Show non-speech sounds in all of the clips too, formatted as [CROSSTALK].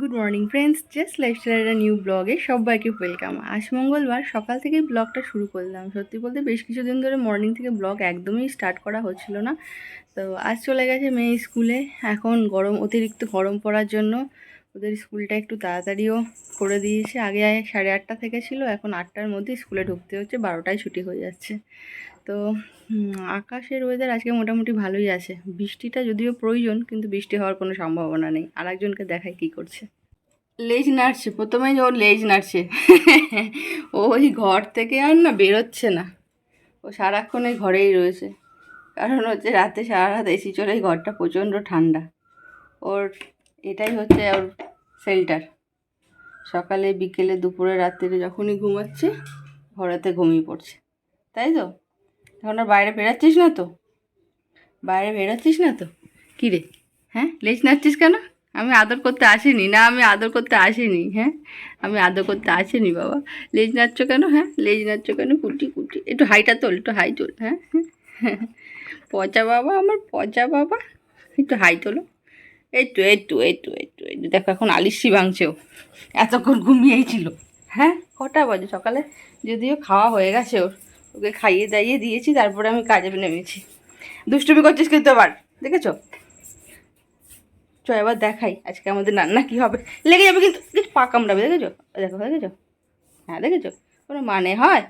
Good morning friends just লাইফস্টাইলের new ব্লগে সবাইকে ওয়েলকাম আজ মঙ্গলবার, সকাল থেকেই ব্লগটা শুরু করলাম। সত্যি বলতে বেশ কিছুদিন ধরে মর্নিং থেকে ব্লগ একদমই স্টার্ট করা হচ্ছিল না। তো আজ চলে গেছে মেয়ে স্কুলে এখন গরম, অতিরিক্ত গরম পড়ার জন্য ওদের স্কুলটা একটু তাড়াতাড়িও করে দিয়েছে। আগে সাড়ে আটটা থেকে ছিল, এখন আটটার মধ্যে স্কুলে ঢুকতে হচ্ছে, বারোটায় ছুটি হয়ে যাচ্ছে। তো আকাশের ওয়েদার আজকে মোটামুটি ভালোই আছে। বৃষ্টিটা যদিও প্রয়োজন, কিন্তু বৃষ্টি হওয়ার কোনো সম্ভাবনা নেই। আর একজনকে দেখায় কী করছে। লেজ নাড়ছে প্রথমেই ওর লেজ নাড়ছে। ওই ঘর থেকে আর না বেরোচ্ছে না। ও সারাক্ষণ এই ঘরেই রয়েছে। কারণ হচ্ছে রাতে সারা রাত এসি চলে ঘরটা প্রচণ্ড ঠান্ডা। ওর, এটাই হচ্ছে ওর শেল্টার সকালে, বিকেলে, দুপুরে রাত্রে যখনই ঘুমাচ্ছে, ঘরেতে ঘুমিয়ে পড়ছে। তাই তো? এখন আর বাইরে বেরাচ্ছিস না তো? বাইরে বেরাচ্ছিস না তো? কী রে? হ্যাঁ? লেজ নাড়ছিস কেন? আমি আদর করতে আসিনি। না, আমি আদর করতে আসিনি। হ্যাঁ? আমি আদর করতে আসিনি, বাবা। লেজ নাড়ছো কেন? হ্যাঁ? লেজ নাড়ছো কেন? কুটি কুটি। একটু হাইটা তোল, একটু হাই তোল। হ্যাঁ। পচা বাবা, আমার পচা বাবা। একটু হাই তোলো। একটু একটু একটু একটু একটু দেখো, এখন আলিশি ভাঙছেও এতক্ষণ ঘুমিয়েই ছিল। হ্যাঁ? কটা বাজে সকালে? যদিও খাওয়া হয়ে গেছে ওর। ওকে খাইয়ে দাইয়ে দিয়েছি, তারপরে আমি কাজে নেমেছি দুষ্টুমি করছিস কিন্তু আবার, দেখেছ? চ এবার দেখাই আজকে আমাদের রান্না কী হবে। লেগে যাবে কিন্তু পা কামড়াবে, দেখেছ? দেখো, দেখেছ? হ্যাঁ দেখেছ? কোনো মানে হয়?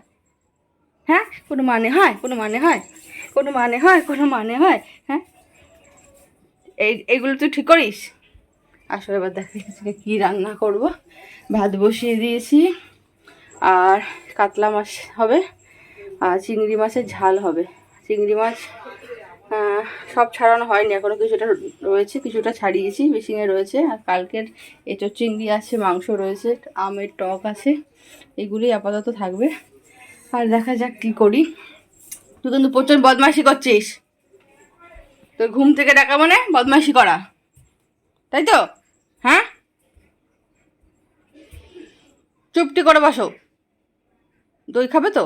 হ্যাঁ কোনো মানে হয়? কোনো মানে হয়? কোনো মানে হয়? কোনো মানে হয়? হ্যাঁ? এই এইগুলো তুই ঠিক করিস? আসলে এবার দেখাই আজকে কী রান্না করব। ভাত বসিয়ে দিয়েছি, আর কাতলা মাছ হবে। চিংড়ি মাছের ঝাল হবে। চিংড়ি মাছ সব ছাড়ানো হয়নি। এখনও কিছুটা রয়েছে, কিছুটা ছাড়িয়েছি। মেশিনে রয়েছে। আর কালকের এঁচোর চিংড়ি আছে, মাংস রয়েছে, আমের টক আছে এগুলি আপাতত থাকবে। আর দেখা যাক কী করি। তুই কিন্তু প্রচুর বদমাইশি করছিস। তোর ঘুম থেকে ডাকা মানে বদমাইশি করা। তাই তো? হ্যাঁ? চুপটি করে বসো। দই খাবে তো?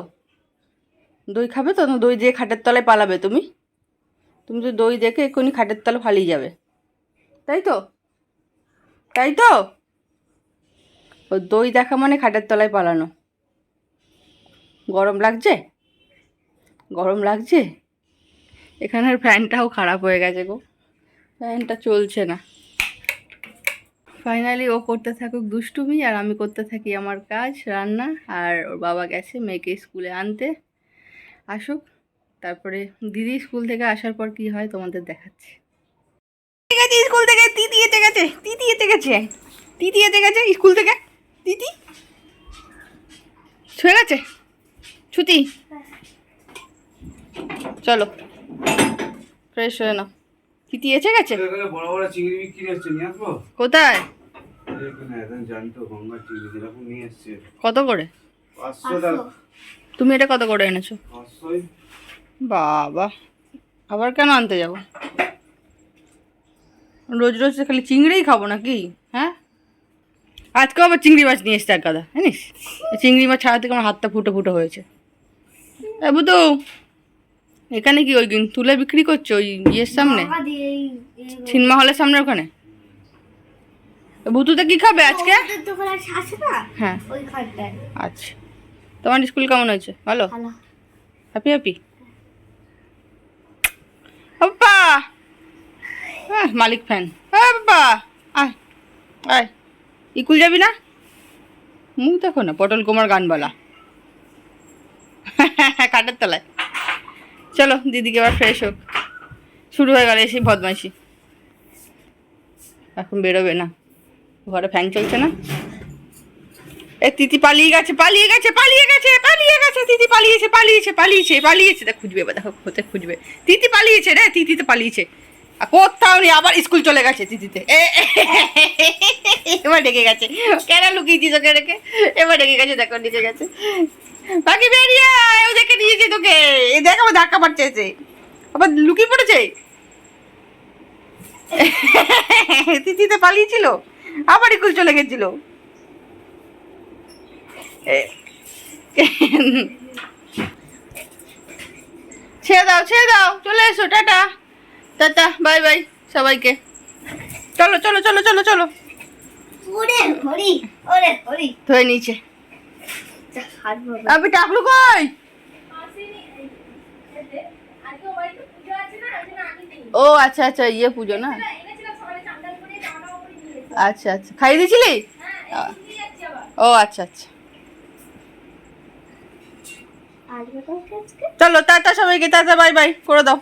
দই খাবে তো? দই দিয়ে খাটের তলায় পালাবে তুমি। তুমি তো দই দেখে এক্ষুনি খাটের তলা ফালিয়ে যাবে। তাই তো? তাই তো? ও দই দেখা মানে খাটের তলায় পালানো। গরম লাগছে? গরম লাগছে? এখানের ফ্যানটাও খারাপ হয়ে গেছে গো। ফ্যানটা চলছে না। ফাইনালি ও করতে থাকুক দুষ্টুমি, আর আমি করতে থাকি আমার কাজ, রান্না, আর ওর বাবা গেছে মেয়েকে স্কুলে আনতে। আসুক তারপরে দিদি স্কুল থেকে আসার পর কি হয় তোমাদের দেখাচ্ছি। ঠিক আছে স্কুল থেকে দিদি এসে গেছে দিদি এসে গেছে দিদি এসে গেছে স্কুল থেকে দিদি শুয়ে গেছে? ছুটি চলো ফ্রেশ হয়ে নাও। তিতি এসে গেছে কোথায়? কত করে? পাঁচশো টাকা। তুমি এটা কত করে এনেছো? বাবা আবার কেন আনতে যাব? রোজ রোজ খালি চিংড়িই খাব নাকি? হ্যাঁ? আজকেও আবার চিংড়ি মাছ নিয়ে এসছে এক গাদা জানিস? চিংড়ি মাছ ছাড়া থেকে আমার হাতটা ফুটো ফুটো হয়েছে। এ এখানে কি ওই তুলে বিক্রি করছ ওই ইয়ের সামনে? সিনেমা হলের সামনে ওখানে? এ বুতুতে কি খাবে আজকে? দোকান আছে না? হ্যাঁ। আচ্ছা। তোমার স্কুল কেমন হয়েছে? ভালো? হ্যাপি হ্যাপি বাবা হ্যাঁ মালিক ফ্যান হ্যাঁ বাবা আয় আয়। ইকুল যাবি না? মুখ দেখো না পটল কুমার গান বলা [LAUGHS] কাঠের তলায়। চলো দিদিকে এবার ফ্রেশ হোক। শুরু হয়ে গেল এসে বদমাইশি। এখন বেরোবে না। ঘরে ফ্যান চলছে না? এ, তিতি পালিয়ে গেছে পালিয়ে গেছে পালিয়ে গেছে পালিয়ে গেছে, তিতি পালিয়েছে পালিয়েছে পালিয়েছে পালিয়েছে। দেখ খুঁজবে এবার, দেখো, কোথায় খুঁজবে। তিতি পালিয়েছে রে তিতি তো পালিয়েছে কোথাও নেই, আবার স্কুল চলে গেছে তিতিতে। এবার ডেকে গেছে। কেন লুকিয়েছিস ওকে রেখে? এবার ডেকে গেছে, দেখো ডেকে গেছে। বাকি বেরিয়ে ও দেখে দিয়েছে তোকে। এ, দেখ, আবার ধাক্কা এসে আবার লুকিয়ে পড়েছে। তিতিতে পালিয়েছিল। আবার স্কুল চলে গেছিল। [LAUGHS] ছেড়ে দাও ছেড়ে দাও চলে এসো টাটা। টাটা বাই বাই সবাইকে। চলো চলো চলো চলো চলো। ধরে নিচে আমি টাকলু কই? ও আচ্ছা আচ্ছা ইয়ে পুজো না? আচ্ছা আচ্ছা। খাইয়ে দিয়েছিলি? ও আচ্ছা আচ্ছা। চলো টাটা সবাইকে টাটা বাই বাই করে দাও।